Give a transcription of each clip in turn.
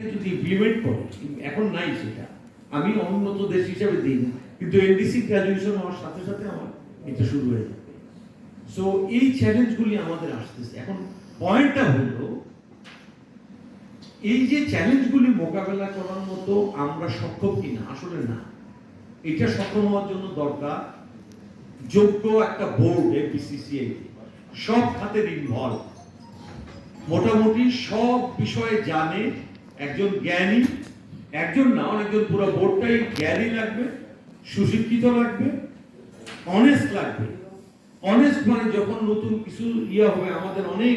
যদি ইমপ্লিমেন্ট এখন নাই সেটা। আমি দেশ হিসেবে দিই না। কিন্তু এনডিসি হওয়ার সাথে সাথে আমার এটা শুরু হয়ে যাবে সো এই চ্যালেঞ্জগুলি আমাদের আসতেছে। এখন পয়েন্টটা হলো, এই যে চ্যালেঞ্জগুলি মোকাবেলা করার মতো আমরা সক্ষম কিনা, আসলে না। এটা সক্ষম হওয়ার জন্য দরকার যোগ্য একটা বোর্ড এপিসিসিআই সব খাতের ইনভলভ মোটামুটি সব বিষয়ে জানে একজন জ্ঞানী, একজন না অনেকজন পুরো বোর্ডটাই জ্ঞানী লাগবে, সুশিক্ষিত লাগবে অনেস্ট লাগবে। অনেস্ট মানে যখন নতুন কিছু ইয়ে হবে, আমাদের অনেক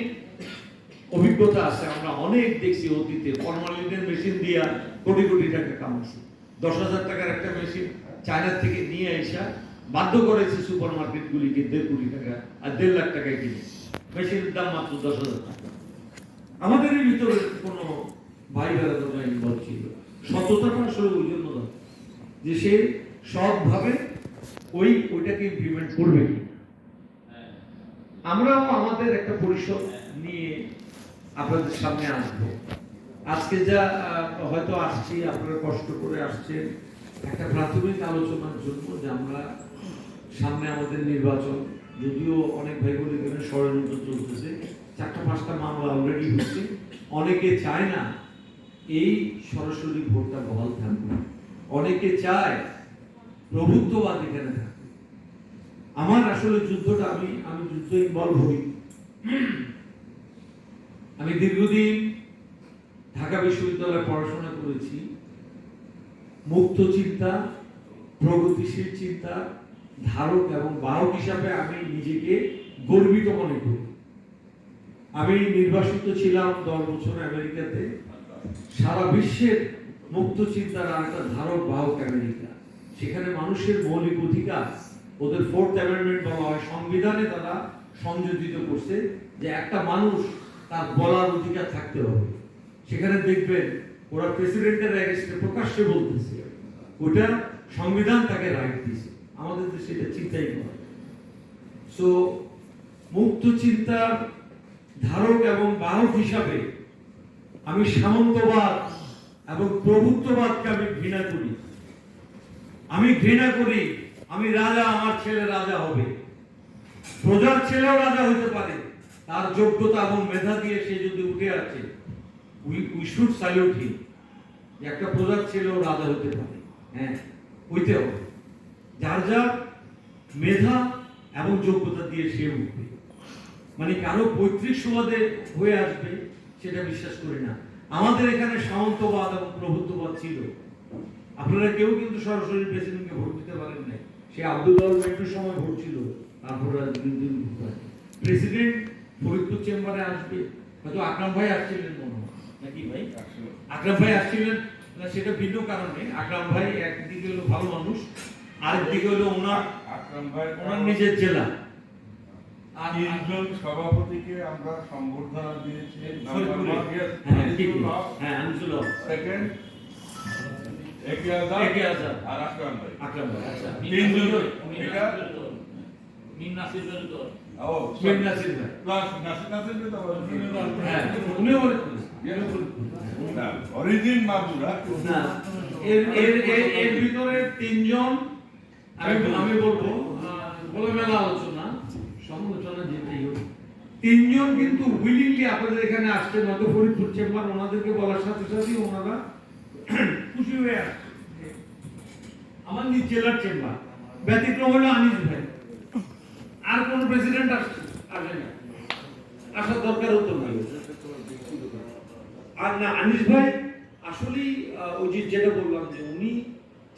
অভিজ্ঞতা আছে, আমরা অনেক দেখছি অতীতে। ফরমালিনের মেশিন দিয়া কোটি কোটি টাকা কামাইছি দশ হাজার টাকার একটা মেশিন চায়না থেকে নিয়ে আসা বাধ্য করেছে সুপার মার্কেট গুলিকে দেড় কোটি টাকা আর দেড় লাখ টাকায় কিনে। মেশিনের দাম মাত্র দশ হাজার টাকা। আমাদের ভিতরে কোনো ভাই বেড়াতে ইনভলভ ওই জন্য যে সে সৎভাবে ওই ওইটাকে ইমপ্লিমেন্ট করবে আমরাও আমাদের একটা পরিষদ নিয়ে আপনাদের সামনে আসব। আজকে যা হয়তো আসছি, আপনারা কষ্ট করে আসছেন, একটা প্রাথমিক আলোচনার জন্য যে আমরা সামনে আমাদের নির্বাচন, যদিও অনেক ভাই বোন এখানে ষড়যন্ত্র চলতেছে, চারটা পাঁচটা মামলা অলরেডি হচ্ছে। অনেকে চায় না এই সরাসরি ভোটটা বহাল থাকবে। অনেকে চায় প্রভুত্ববাদ এখানে থাকবে। আমার আসলে যুদ্ধটা আমি আমি যুদ্ধ ইনভলভ হই। আমি দীর্ঘদিন ঢাকা বিশ্ববিদ্যালয়ে পড়াশোনা করেছি। মুক্ত চিন্তা, প্রগতিশীল চিন্তা, ধারক এবং বাহক হিসাবে আমি নিজেকে গর্বিত মনে করি। আমি নির্বাসিত ছিলাম দশ বছর আমেরিকাতে। সারা বিশ্বের মুক্ত চিন্তার আর একটা ধারক বাহক আমেরিকা সেখানে মানুষের মৌলিক অধিকার, ওদের ফোর্থ অ্যামেন্ডমেন্ট বলা হয়, সংবিধানে তারা সংযোজিত করছে যে একটা মানুষ তার বলার অধিকার থাকতে হবে। সেখানে দেখবেন, ওরা প্রেসিডেন্টের অ্যাগেস্টে প্রকাশ্যে বলতেছে ওটা সংবিধান তাকে রাইট দিয়েছে। আমাদের দেশে এটা চিন্তাই করে সো মুক্ত চিন্তার ধারক এবং বাহক হিসাবে আমি সামন্তবাদ এবং প্রভুত্ববাদকে আমি ঘৃণা করি। আমি ঘৃণা করি, আমি রাজা, আমার ছেলে রাজা হবে। প্রজার ছেলেও রাজা হতে পারে, তার যোগ্যতা এবং মেধা দিয়ে সে যদি উঠে আছে we we should salute him একটা প্রজার ছেলেও রাজা হতে পারে। হ্যাঁ হইতে হবে। যার যার মেধা এবং যোগ্যতা দিয়ে সে উঠবে। মানে কারও পৈতৃক সুবাদে হয়ে আসবে সেটা বিশ্বাস করি না। আমাদের এখানে সামন্তবাদ এবং প্রভুত্ববাদ ছিল। আপনারা কেউ কিন্তু সরাসরি প্রেসিডেন্টকে ভোট দিতে পারেন নাই। সে আব্দুল্লাহ একটু সময় ভোট ছিল তারপর প্রেসিডেন্ট ফরিদপুর চেম্বারে আসবে। হয়তো আকরাম ভাই আসছিলেন মনে নাকি ভাই? আকরাম ভাই আসছিলেন? না সেটা ভিন্ন কারণে। আকরাম ভাই একদিকে হলো ভালো মানুষ আরেকদিকে হলো ওনার আকরাম ভাই ওনার নিজের জেলা। তিনজন সভাপতিকে আমরা সম্বর্ধনা দিয়েছি। হ্যাঁ হ্যাঁ সেকেন্ড। আর আকরাম ভাই। আকরাম ভাই আচ্ছা। তিনজন। এটা মিন? নাসির বেরুতো ও মির নাসির ভাই প্লাস নাসির নাসির তো হ্যাঁ উনিও বলে অরিজিন মাদুরা না এর এর এর- এর ভিতরে তিনজন আমি আমি বলব আহ, খোলামেলা আলোচনা সমালোচনা যেটাই হোক তিনজন কিন্তু উইলিংলি আপনাদের এখানে আসছে হয়তো ফরিদপুর চেম্বার ওনাদেরকে বলার সাথে সাথেই ওনারা খুশি হয়ে আসছে আমার নিজ জেলার চেম্বার, ব্যতিক্রম হলো আনিস ভাই। আর কোন প্রেসিডেন্ট আসছে আসে না। আসার দরকার হতো না। আর না, আনিস ভাই, আসলেই যে যেটা বললাম যে উনি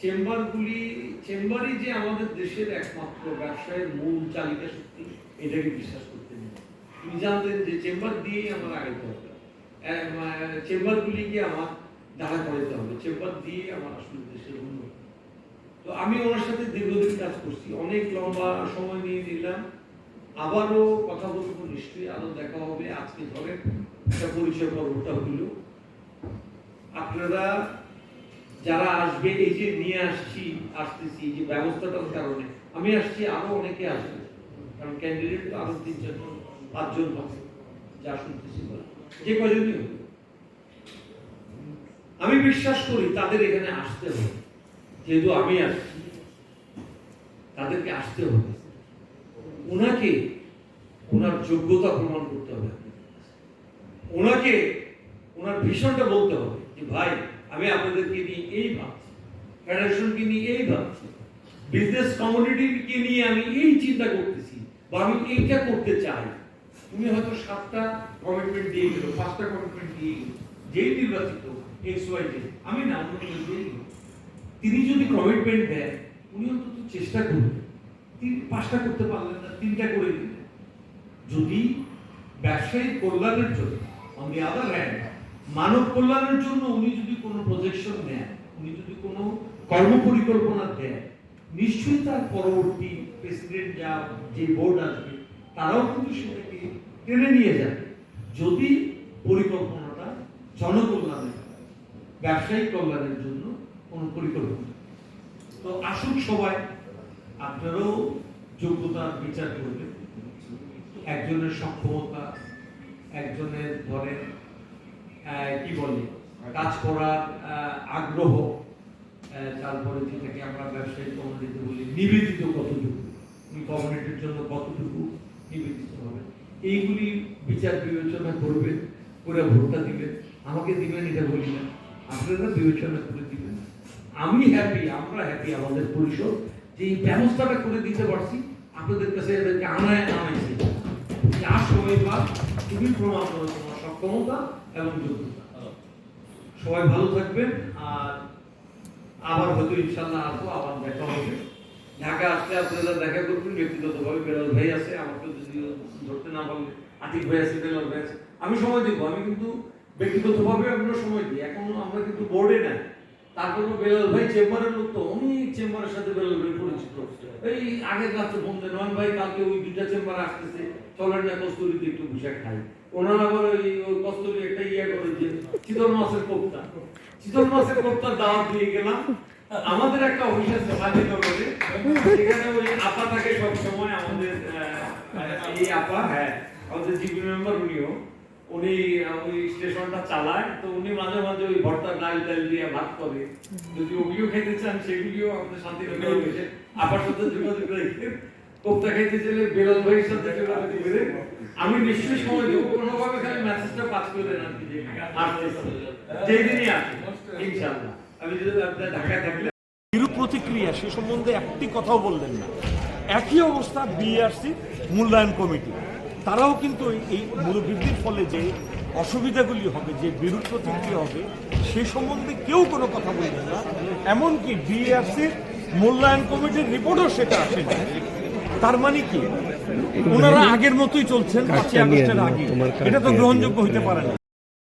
চেম্বারগুলি, চেম্বারই যে আমাদের দেশের একমাত্র ব্যবসায়ের মূল চালিকা শক্তি, এটাকে বিশ্বাস করতেন তিনি জানতেন যে চেম্বার দিয়েই আমার আগাইতে হবে চেম্বারগুলিকে আমার দাঁড়া করাতে হবে। চেম্বার দিয়ে আমার আসলে দেশের উন্নতি তো আমি ওনার সাথে দীর্ঘদিন কাজ করছি। অনেক লম্বা সময় নিয়ে নিলাম। আবারও কথা বলব, নিশ্চয়ই আরও দেখা হবে। আজকে ধরে একটা পরিচয় পর্বটা হইল আপনারা যারা আসবে, এই যে নিয়ে আসছি, আসতেছি যে ব্যবস্থাটার কারণে, আমি আসছি আরও অনেকে আসবে। কারণ ক্যান্ডিডেট আরও তিন চারজন পাঁচজন হবে, যা শুনতেছি বলে। যে কজনই আমি বিশ্বাস করি তাদের এখানে আসতে হবে। যেহেতু আমি আসছি তাদেরকে আসতে হবে। ওনাকে ওনার যোগ্যতা প্রমাণ করতে হবে ওনাকে ওনার ভীষণটা বলতে হবে যে, ভাই, আমি আপনাদেরকে নিয়ে এই ভাবছি, ফেডারেশনকে নিয়ে এই ভাবছি, বিজনেস কমিউনিটিকে নিয়ে আমি এই চিন্তা করতেছি বা আমি এইটা করতে চাই। তুমি হয়তো সাতটা কমিটমেন্ট দিয়ে গেল পাঁচটা কমিটমেন্ট দিয়ে গেল যেই নির্বাচিত এক্স ওয়াই জেড আমি না অন্য কেউ দিয়ে গেল তিনি যদি কমিটমেন্ট দেন, উনি অন্তত চেষ্টা করবেন। তিনি পাঁচটা করতে পারলেন না, তিনটা করে দিলেন। যদি ব্যবসায়িক কল্যাণের জন্য অন দি আদার হ্যান্ড মানব কল্যাণের জন্য উনি যদি কোনো প্রজেকশন নেন, উনি যদি কোনো কর্ম পরিকল্পনা দেন, নিশ্চয়ই তার পরবর্তী প্রেসিডেন্ট যা, যে বোর্ড আসবে, তারাও কিন্তু সেটাকে টেনে নিয়ে যাবে যদি পরিকল্পনাটা জনকল্যাণের ব্যবসায়িক কল্যাণের জন্য কোনো পরিকল্পনা তো আসুন সবাই আপনারাও যোগ্যতার বিচার করবেন। একজনের সক্ষমতা একজনের আহ, কি বলে কাজ করার আগ্রহ তারপরে যেটাকে আমরা ব্যবসায়িক কমিউনিটিতে বলি নিবেদিত কতটুকু? উনি কমিউনিটির জন্য কতটুকু নিবেদিত? এইগুলি বিচার বিবেচনা করবেন করে ভোটটা দিবেন আমাকে দিবেন এটা বলি না। আপনারা বিবেচনা করে দিবেন। আমি হ্যাপি আমরা হ্যাপি আমাদের পরিষদ। যে এই ব্যবস্থাটা করে দিতে পারছি, আপনাদের কাছে এদেরকে আনায় আনাইছি। যে সময় পাক তুমি প্রমাণ তোমার সক্ষমতা এবং যোগ্যতা। সবাই ভালো থাকবেন, আর আবার হয়তো ইনশাল্লাহ আসব, আবার দেখা হবে। ঢাকা আসলে আপনারা দেখা করবেন, ব্যক্তিগতভাবে বেলাল ভাই আছে আমাকে যদি ধরতে না পারলে আতিক ভাই আছে বেলাল ভাই আছে। আমি সময় দিব, আমি কিন্তু ব্যক্তিগতভাবে আমরা সময় দিই, এখনও আমরা কিন্তু বোর্ডে নাই। তারপরে বেলাল ভাই চেম্বারের লোক তো, অনেক চেম্বারের সাথে বেলাল ভাই পরিচিত। এই আগের রাত্রে ফোন দেন নয়ন ভাই, কালকে ওই দুইটা চেম্বার আসতেছে, চলেন না, কস্তুরিতে একটু বসে খাই। ওনারা আবার ওই কস্তুরি একটা ইয়ে করে যে চিতল মাছের কোপ্তা। চিতল মাছের কোপ্তার দাওয়াত দিয়ে গেলাম। আমাদের একটা অফিস আছে হাজিনগরে সেখানে ওই আপা থাকে সব সময় আমাদের এই আপা হ্যাঁ আমাদের জিবি মেম্বার উনিও, উনি ওই স্টেশনটা চালায়, তো উনি মাঝে মাঝে ওই ভর্তা ডাল ডাল দিয়ে ভাত করে। যদি ওগুলিও খেতে চান, সেগুলিও আমাদের রয়েছে আপার সাথে যোগাযোগ রেখে কোপ্তা খেতে চাইলে বেলাল ভাইয়ের সাথে যোগাযোগ করে আমি নিশ্চয়ই সময় দেবো। কোনোভাবে খালি মেসেজটা পাস করে আসতেছে যেই দিনই আসে ইনশাআল্লাহ। আমি যদি ঢাকায় থাকলে প্রতিক্রিয়া, সে সম্বন্ধে একটি কথাও বললেন না। একই অবস্থা বিআরসি মূল্যায়ন কমিটি। তারাও কিন্তু এই- মূল্যবৃদ্ধির ফলে যে অসুবিধাগুলি হবে যে বিরূপ প্রতিক্রিয়া হবে সে সম্বন্ধে কেউ কোনো কথা বলবেন না। এমনকি বিআরসির মূল্যায়ন কমিটির রিপোর্টও সেটা আসে না তার মানে কি? ওনারা আগের মতোই চলছেন পাঁচই আগস্টের আগে। এটা তো গ্রহণযোগ্য হইতে পারে না।